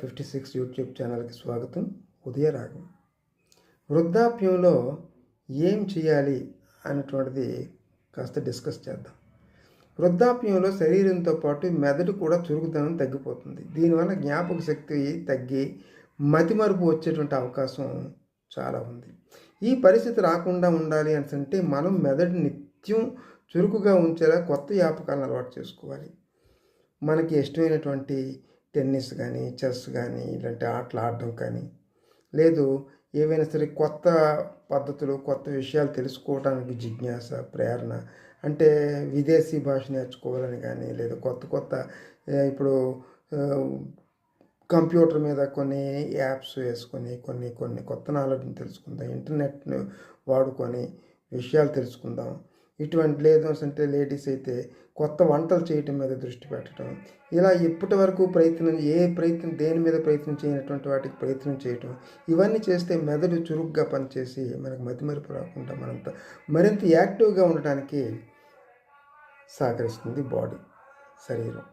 Fifty six YouTube ఛానల్కి స్వాగతం. ఉదయరాగం. వృద్ధాప్యంలో ఏం చేయాలి అన్నటువంటిది కాస్త డిస్కస్ చేద్దాం. వృద్ధాప్యంలో శరీరంతో పాటు మెదడు కూడా చురుకుదనం తగ్గిపోతుంది. దీనివల్ల జ్ఞాపక శక్తి తగ్గి మతిమరుపు వచ్చేటువంటి అవకాశం చాలా ఉంది. ఈ పరిస్థితి రాకుండా ఉండాలి అని అంటే మనం మెదడు నిత్యం చురుకుగా ఉంచేలా కొత్త జ్ఞాపకాలను అలవాటు చేసుకోవాలి. మనకి ఇష్టమైనటువంటి టెన్నిస్ కానీ చెస్ కానీ ఇలాంటి ఆటలు ఆడడం కానీ. లేదు ఏవైనా సరే కొత్త పద్ధతులు కొత్త విషయాలు తెలుసుకోవడానికి జిజ్ఞాస ప్రేరణ. అంటే విదేశీ భాష నేర్చుకోవాలని కానీ లేదా కొత్త కొత్త ఇప్పుడు కంప్యూటర్ మీద కొన్ని యాప్స్ వేసుకొని కొన్ని కొన్ని కొత్త నాలెడ్జ్ని తెలుసుకుందాం ఇంటర్నెట్ను వాడుకొని విషయాలు తెలుసుకుందాం. ఇటువంటి లేదు అంటే లేడీస్ అయితే కొత్త వంటలు చేయటం మీద దృష్టి పెట్టడం ఇలా ఇప్పటి వరకు ప్రయత్నం ఏ ప్రయత్నం దేని మీద ప్రయత్నం చేయనటువంటి వాటికి ప్రయత్నం చేయటం. ఇవన్నీ చేస్తే మెదడు చురుగ్గా పనిచేసి మనకు మతిమరుపు రాకుండా మనంత మరింత యాక్టివ్గా ఉండటానికి సహకరిస్తుంది బాడీ శరీరం.